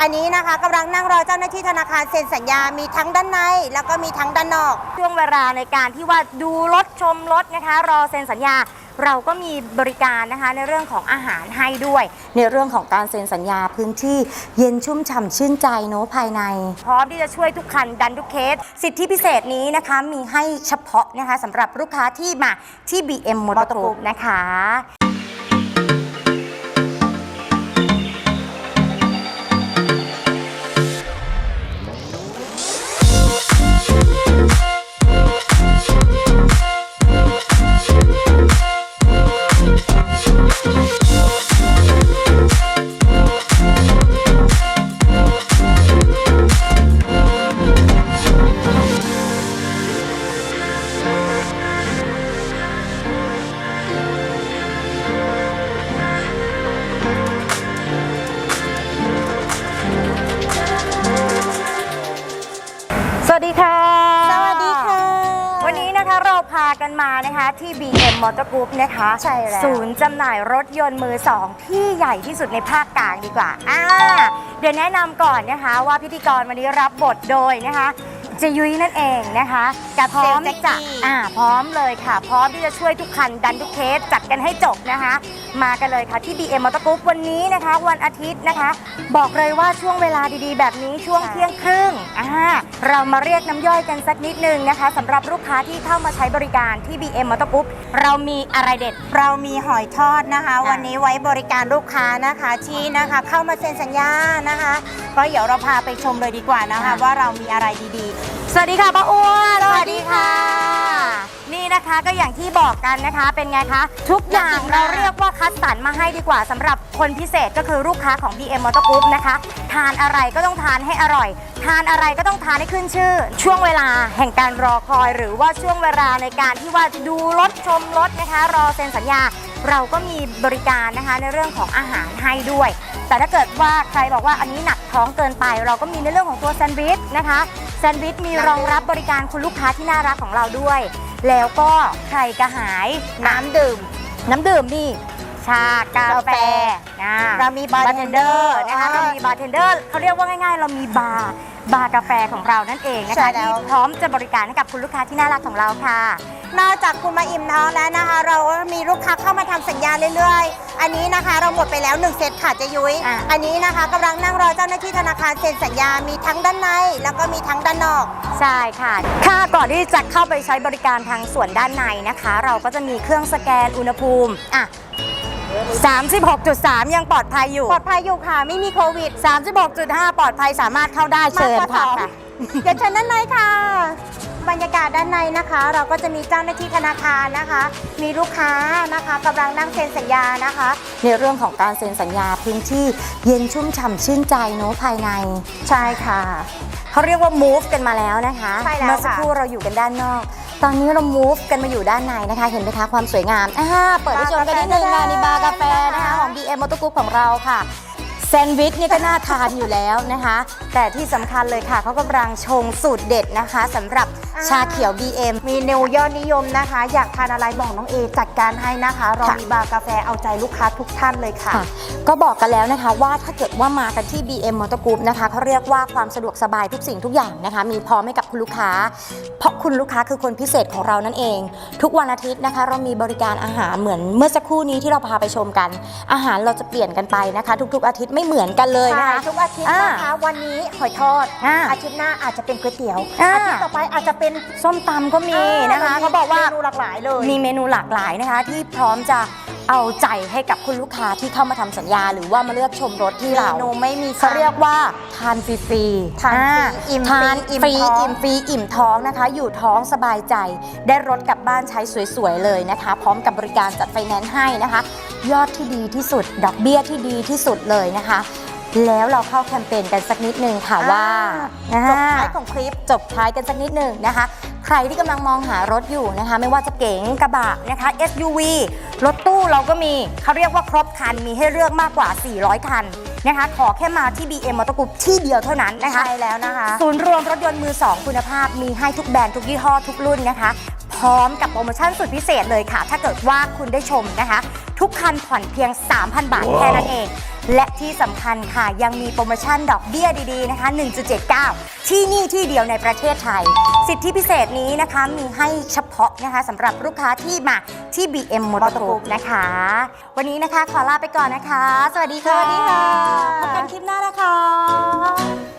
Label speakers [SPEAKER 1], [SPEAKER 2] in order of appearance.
[SPEAKER 1] อันนี้นะคะกำลังนั่งรอเจ้าหน้าที่ธนาคารเซ็นสัญญา มีทั้งด้านใน แล้วก็มีทั้งด้านนอก
[SPEAKER 2] ช่วงเวลาในการที่ว่าดูรถชมรถนะคะ รอเซ็นสัญญา เราก็มีบริการนะคะในเรื่องของอาหารให้ด้วย ในเรื่องของการเซ็นสัญญาพื้นที่เย็นชุ่มฉ่ำชื่นใจเนอะภายใน พร้อมที่จะช่วยทุกคันดันทุกเคส สิทธิพิเศษนี้นะคะมีให้เฉพาะนะคะสำหรับลูกค้าที่มาที่ BM Motor Group นะคะ กันมานะคะที่ BM Motor Group นะคะ
[SPEAKER 1] ใช่แล้ว
[SPEAKER 2] ศูนย์จำหน่ายรถยนต์มือสองที่ใหญ่ที่สุดในภาคกลางดีกว่าอ่าเดี๋ยวแนะนำก่อนนะคะว่าพิธีกรวันนี้รับบทโดยนะคะเจยุ้ยนั่นเองนะคะ
[SPEAKER 1] กับ
[SPEAKER 2] พร้อม
[SPEAKER 1] เซลล์แจ็คกี้
[SPEAKER 2] จะอ่าพร้อมเลยค่ะ พร้อมที่จะช่วยทุกคันดันทุกเคสจัดกันให้จบนะคะมากันเลยค่ะที่ BM Motor Group วันนี้นะคะ วันอาทิตย์นะคะ บอกเลยว่าช่วงเวลาดีๆ แบบนี้ช่วงเที่ยงครึ่งอ่าเรามาเรียกน้ำย่อยกันสักนิดนึงนะคะสำหรับลูกค้าที่เข้ามาใช้บริการที่ BM Motor Group เรามีอะไรเด็ด
[SPEAKER 1] เรามีหอยทอดนะคะ
[SPEAKER 2] อะ
[SPEAKER 1] วันนี้ไว้บริการลูกค้านะคะที่นะคะเข้ามาเซ็นสัญญานะคะก็เดี๋ยวเราพาไปชมเลยดีกว่านะคะ ว่าเรามีอะไรดี
[SPEAKER 2] สวัสดีค่ะป้าอ้วน
[SPEAKER 1] สวัสดีค่ะ
[SPEAKER 2] นี่นะคะ ก็อย่างที่บอกกันนะคะ เป็นไงคะ ทุกอย่าง
[SPEAKER 1] น่ากินมาก
[SPEAKER 2] เราเรียกว่าคัดสรรมาให้ดีกว่าสำหรับคนพิเศษก็คือลูกค้าของ BM Motor Group นะคะ ทานอะไรก็ต้องทานให้อร่อย ทานอะไรก็ต้องทานให้ขึ้นชื่อ ช่วงเวลาแห่งการรอคอย หรือว่าช่วงเวลาในการที่ว่าดูรถชมรถนะคะ รอเซ็นสัญญา เราก็มีบริการนะคะในเรื่องของอาหารให้ด้วย แต่ถ้าเกิดว่าใครบอกว่าอันนี้หนักท้องเกินไป เราก็มีในเรื่องของตัวแซนด์วิชนะคะ แซนด์วิชมีรองรับบริการคุณลูกค้าที่น่ารักของเราด้วย แล้วก็ใครกระหาย
[SPEAKER 1] ๆน้ำดื่ม
[SPEAKER 2] น้ำดื่มนี่ ชากาแฟ
[SPEAKER 1] กาแฟ
[SPEAKER 2] นะ
[SPEAKER 1] เรามีบาร์เทนเดอร์
[SPEAKER 2] นะคะ
[SPEAKER 1] อ่า
[SPEAKER 2] เรามีบาร์เทนเดอร์เขาเรียกว่าง่ายๆ เรามีบาร์บาร์กาแฟของเรานั่นเองนะ
[SPEAKER 1] ใช่
[SPEAKER 2] คะ
[SPEAKER 1] แล้ว
[SPEAKER 2] ที่พร้อมจะบริการให้กับคุณลูกค้าที่น่ารักของเราค่ะ
[SPEAKER 1] นอกจากคุณมาอิ่มท้องแล้วนะคะ เราก็มีลูกค้าเข้ามาทำสัญญาเรื่อยๆ อันนี้นะคะเราหมดไปแล้ว 1 เซตค่ะเจะยุ้ย
[SPEAKER 2] อะ
[SPEAKER 1] อันนี้นะคะกำลังนั่งรอเจ้าหน้าที่ธนาคารเซ็นสัญญา มีทั้งด้านใน แล้วก็มีทั้งด้านนอก
[SPEAKER 2] ใช่ค่ะ ค่ะ ก่อนที่จะเข้าไปใช้บริการทางส่วนด้านในนะคะ เราก็จะมีเครื่องสแกนอุณหภูมิอะ 36.3 ยังปลอดภัยอยู่
[SPEAKER 1] ปลอดภัยอยู่ค่ะ ไม่มีโควิด
[SPEAKER 2] 36.5 ปลอดภัยสามารถเข้าได้เชิญ
[SPEAKER 1] มากกว่า
[SPEAKER 2] ค่ะ
[SPEAKER 1] สอง
[SPEAKER 2] ค่ะ
[SPEAKER 1] เดี๋ยวเชิญด้านในค่ะ บรรยากาศด้านในนะคะ เราก็จะมีเจ้าหน้าที่ธนาคารนะคะ มีลูกค้านะคะกำลังนั่งเซ็นสัญญานะคะ
[SPEAKER 2] ในเรื่องของการเซ็นสัญญาพื้นที่เย็นชุ่มฉ่ำชื่นใจเนอะภายใน
[SPEAKER 1] ใช่ค่ะ
[SPEAKER 2] เขาเรียกว่า move กันมาแล้วนะคะ
[SPEAKER 1] ใช่แล้ว
[SPEAKER 2] เมื่อสัก
[SPEAKER 1] ค่ะ
[SPEAKER 2] ครู่เราอยู่กันด้านนอก ตอนนี้เรา move กันมาอยู่ด้านในนะคะ เห็นไหมคะความสวยงามอ่าเปิดให้ชมกันนิดนึงค่ะในบาร์กาแฟนะคะของ BM Motor Group ของเราค่ะแซนด์วิชเนี่ยก็น่าทานอยู่แล้วนะคะ แต่ที่สำคัญเลยค่ะเขากำลังชงสูตรเด็ดนะคะสำหรับ ชาเขียว BM
[SPEAKER 1] มีเนวยอดนิยมนะคะ อยากทานอะไรบอกน้องเอจัดการให้นะคะ เรา
[SPEAKER 2] ค่ะ
[SPEAKER 1] มีบาร์กาแฟเอาใจลูกค้าทุกท่านเลยค่ะ
[SPEAKER 2] ค่ะ ก็บอกกันแล้วนะคะว่าถ้าเกิดว่ามากันที่ BM Motor Group นะคะเขาเรียกว่าความสะดวกสบายทุกสิ่งทุกอย่างนะคะ มีพร้อมให้กับคุณลูกค้า เพราะคุณลูกค้าคือคนพิเศษของเรานั่นเอง ทุกวันอาทิตย์นะคะ เรามีบริการอาหารเหมือนเมื่อสักครู่นี้ที่เราพาไปชมกัน อาหารเราจะเปลี่ยนกันไปนะคะ ทุกๆ อาทิตย์ไม่เหมือนกันเลยนะ
[SPEAKER 1] ใช่
[SPEAKER 2] คะ
[SPEAKER 1] ทุกอาทิตย์นะคะวันนี้หอยทอด
[SPEAKER 2] อ่า
[SPEAKER 1] อาทิตย์หน้าอาจจะเป็นก๋วยเตี๋ยว
[SPEAKER 2] อ่า
[SPEAKER 1] อาทิตย์ต่อไปอาจจะเป็น
[SPEAKER 2] ส้มตำก็มีนะคะ
[SPEAKER 1] มี
[SPEAKER 2] เขาบอกว่า
[SPEAKER 1] เมนูหลากหลายเลย
[SPEAKER 2] มีเมนูหลากหลายนะคะ ที่พร้อมจะเอาใจให้กับคุณลูกค้าที่เข้ามาทำสัญญา หรือว่ามาเลือกชมรถที่
[SPEAKER 1] เม
[SPEAKER 2] เรา
[SPEAKER 1] นูไม่มี
[SPEAKER 2] เขาเรียกว่าทานฟรีๆ
[SPEAKER 1] ทานฟรี
[SPEAKER 2] อ่
[SPEAKER 1] อิ่ม
[SPEAKER 2] ทาน
[SPEAKER 1] ฟรี
[SPEAKER 2] ฟรี
[SPEAKER 1] อิ่มท้อง
[SPEAKER 2] อิ่มฟรีอิ่มท้องนะคะ อยู่ท้องสบายใจ ได้รถกลับบ้านใช้สวยๆเลยนะคะ พร้อมกับบริการจัดไฟแนนซ์ให้นะคะ ยอดที่ดีที่สุด ดอกเบี้ยที่ดีที่สุดเลยนะคะแล้วเราเข้าแคมเปญกันสักนิดนึงค่ะว่า
[SPEAKER 1] จบ
[SPEAKER 2] อ่
[SPEAKER 1] ท้ายของคลิป
[SPEAKER 2] จบท้ายกันสักนิดหนึ่งนะคะ ใครที่กำลังมองหารถอยู่นะคะ ไม่ว่าจะเก๋งกระบะนะคะ SUV รถตู้เราก็มีเขาเรียกว่าครบคันมีให้เลือกมากกว่า 400 คันนะคะ ขอแค่มาที่ BM Motor Group ที่เดียวเท่านั้นนะคะ
[SPEAKER 1] ใช่แล้วนะคะ
[SPEAKER 2] ศูนย์รวมรถยนต์มือ 2 คุณภาพ มีให้ทุกแบรนด์ทุกยี่ห้อทุกรุ่นนะคะ พร้อมกับโปรโมชั่นสุดพิเศษเลยค่ะ ถ้าเกิดว่าคุณได้ชมนะคะ ทุกคันผ่อนเพียง 3,000 บาทแค่นั้นเอง และที่สำคัญค่ะยังมีโปรโมชั่นดอกเบี้ยดีๆนะคะ 1.79 ที่นี่ที่เดียวในประเทศไทย สิทธิพิเศษนี้นะคะมีให้เฉพาะนะคะสำหรับลูกค้าที่มาที่ BM Motor Group นะคะ วันนี้นะคะขอลาไปก่อนนะคะ สวัสดีค่ะ
[SPEAKER 1] สวัสดีค่ะ
[SPEAKER 2] พบกันคลิปหน้านะคะ